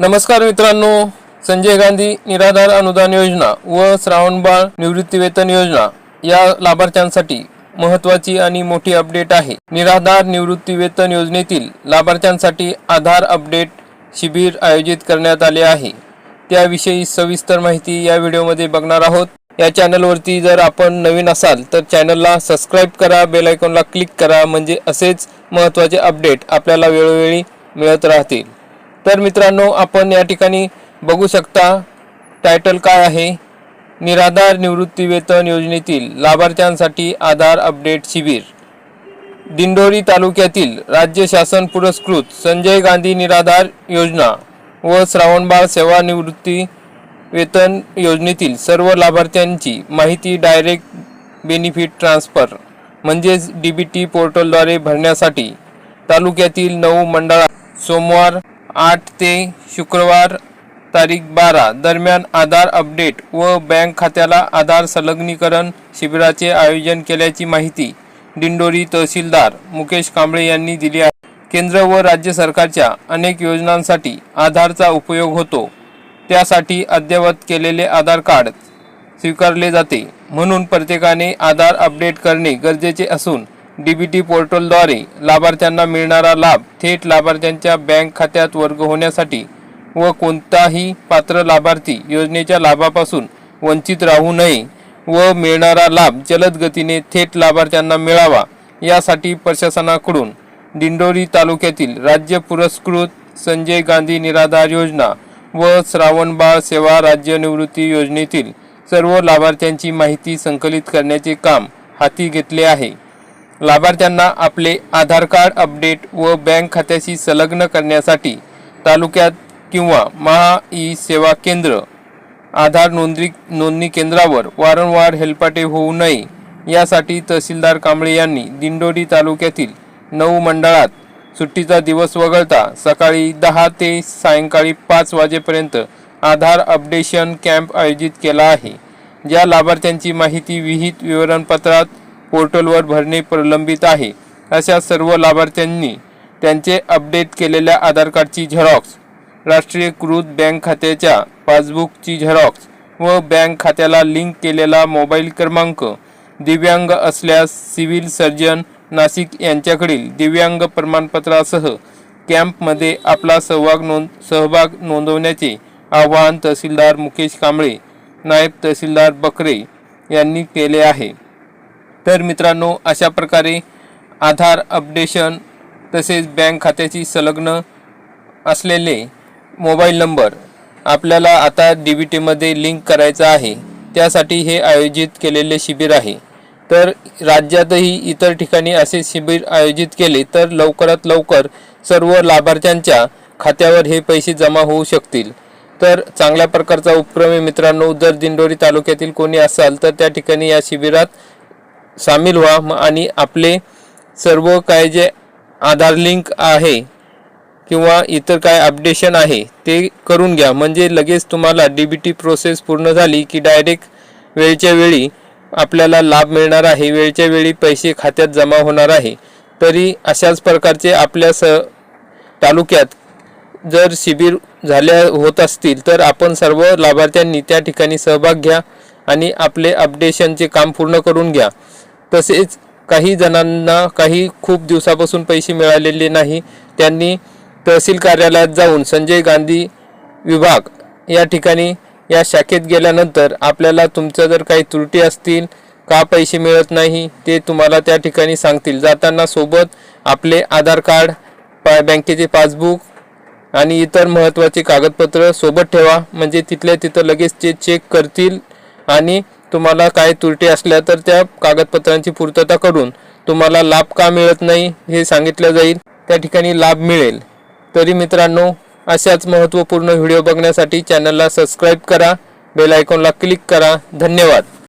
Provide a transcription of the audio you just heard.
नमस्कार मित्रांनो संजय गांधी निराधार अनुदान योजना व श्रावणबाळ निवृत्तीवेतन योजना या लाभार्थ्यांसाठी महत्त्वाची आणि मोठी अपडेट आहे. निराधार निवृत्तीवेतन योजनेतील लाभार्थ्यांसाठी आधार अपडेट शिबिर आयोजित करण्यात आले आहे. त्याविषयी सविस्तर माहिती या व्हिडिओमध्ये बघणार आहोत. या चॅनलवरती जर आपण नवीन असाल तर चॅनलला सबस्क्राईब करा बेल आयकॉनला क्लिक करा म्हणजे असेच महत्त्वाचे अपडेट आपल्याला वेळोवेळी मिळत राहतील. तर मित्रांनो आपण या ठिकाणी बघू शकता टायटल काय आहे. निराधार निवृत्तीवेतन योजनेतील लाभार्थ्यांसाठी आधार अपडेट शिबिर. दिंडोरी तालुक्यातील राज्य शासन पुरस्कृत संजय गांधी निराधार योजना व श्रावणबाळ सेवा निवृत्ती वेतन योजनेतील सर्व लाभार्थ्यांची माहिती डायरेक्ट बेनिफिट ट्रान्सफर म्हणजेच डी बी टी पोर्टलद्वारे भरण्यासाठी तालुक्यातील नऊ मंडळात सोमवार आठ ते शुक्रवार तारीख बारा दरम्यान आधार अपडेट व बँक खात्याला आधार संलग्नीकरण शिबिराचे आयोजन केल्याची माहिती दिंडोरी तहसीलदार मुकेश कांबळे यांनी दिली आहे. केंद्र व राज्य सरकारच्या अनेक योजनांसाठी आधारचा उपयोग होतो. त्यासाठी अद्ययावत केलेले आधार कार्ड स्वीकारले जाते. म्हणून प्रत्येकाने आधार अपडेट करणे गरजेचे असून डीबीटी पोर्टलद्वारे लाभार्थ्यांना मिळणारा लाभ थेट लाभार्थ्यांच्या बँक खात्यात वर्ग होण्यासाठी व कोणताही पात्र लाभार्थी योजनेच्या लाभापासून वंचित राहू नये व मिळणारा लाभ जलद गतीने थेट लाभार्थ्यांना मिळावा यासाठी प्रशासनाकडून दिंडोरी तालुक्यातील राज्य पुरस्कृत संजय गांधी निराधार योजना व श्रावणबाळ सेवा राज्य निवृत्ती योजनेतील सर्व लाभार्थ्यांची माहिती संकलित करण्याचे काम हाती घेतले आहे. लाभार्थ्यांना आपले आधार कार्ड अपडेट व बँक खात्याशी संलग्न करण्यासाठी तालुक्यात किंवा महा ई सेवा केंद्र. आधार नोंदणी नोंदणी केंद्रावर वारंवार हेलपाटे होऊ नये. यासाठी तहसीलदार कांबळे यांनी दिंडोरी तालुक्यातील नऊ मंडळात सुट्टीचा दिवस वगळता सकाळी दहा ते सायंकाळी पाच वाजेपर्यंत आधार अपडेशन कॅम्प आयोजित केला आहे. ज्या लाभार्थ्यांची माहिती विहित विवरणपत्रात पोर्टलवर भरणे प्रलंबित आहे अशा सर्व लाभार्थ्यांनी त्यांचे अपडेट केलेल्या आधार कार्डची झेरॉक्स राष्ट्रीयकृत बँक खात्याच्या पासबुकची झेरॉक्स व बँक खात्याला लिंक केलेला मोबाईल क्रमांक दिव्यांग असल्यास सिव्हिल सर्जन नाशिक यांच्याकडील दिव्यांग प्रमाणपत्रासह कॅम्पमध्ये आपला सहभाग नोंद सहभाग नोंदवण्याचे आवाहन तहसीलदार मुकेश कांबळे नायब तहसीलदार बकरे यांनी केले आहे. तर मित्रांनो अशा प्रकारे आधार अपडेशन तसेच बँक खात्याची संलग्न असलेले मोबाईल नंबर आपल्याला आता डी बी टीमध्ये लिंक करायचा आहे. त्यासाठी हे आयोजित केलेले शिबिर आहे. तर राज्यातही इतर ठिकाणी असे शिबिर आयोजित केले तर लवकरात लवकर सर्व लाभार्थ्यांच्या खात्यावर हे पैसे जमा होऊ शकतील. तर चांगल्या प्रकारचा उपक्रम आहे मित्रांनो जर दिंडोरी तालुक्यातील कोणी असाल तर त्या ठिकाणी या शिबिरात सामील व्हा आणि आपले सर्व काय जे आधार लिंक आहे किंवा इतर काय अपडेशन आहे ते करून घ्या. म्हणजे लगेच तुम्हाला डी बी टी प्रोसेस पूर्ण झाली की डायरेक्ट वेळच्या वेळी आपल्याला लाभ मिळणार आहे. वेळच्या वेळी पैसे खात्यात जमा होणार आहे. तरी अशाच प्रकारचे आपल्या स तालुक्यात जर शिबिर झाल्या होत असतील तर आपण सर्व लाभार्थ्यांनी त्या ठिकाणी सहभाग घ्या आणि आपले अपडेशनचे काम पूर्ण करून घ्या. तसेच काही जणांना काही खूप दिवसापासून पैसे मिळालेले नाही. त्यांनी तहसील कार्यालयात जाऊन संजय गांधी विभाग या ठिकाणी या शाखेत गेल्यानंतर आपल्याला तुमचं जर काही त्रुटी असतील का पैसे मिळत नाही ते तुम्हाला त्या ठिकाणी सांगतील. जाताना सोबत आपले आधार कार्ड पा बँकेचे पासबुक आणि इतर महत्त्वाचे कागदपत्र सोबत ठेवा. म्हणजे तिथल्या तिथं लगेच ते चेक करतील आणि तुम्हाला काय त्रुटी असल्या तर त्या कागदपत्रांची पूर्तता करून तुम्हाला लाभ का मिळत नाही हे सांगितलं जाईल. त्या ठिकाणी लाभ मिळेल. तरी मित्रांनो अशाच महत्त्वपूर्ण व्हिडिओ बघण्यासाठी चॅनलला सबस्क्राईब करा बेल आयकॉनला क्लिक करा. धन्यवाद.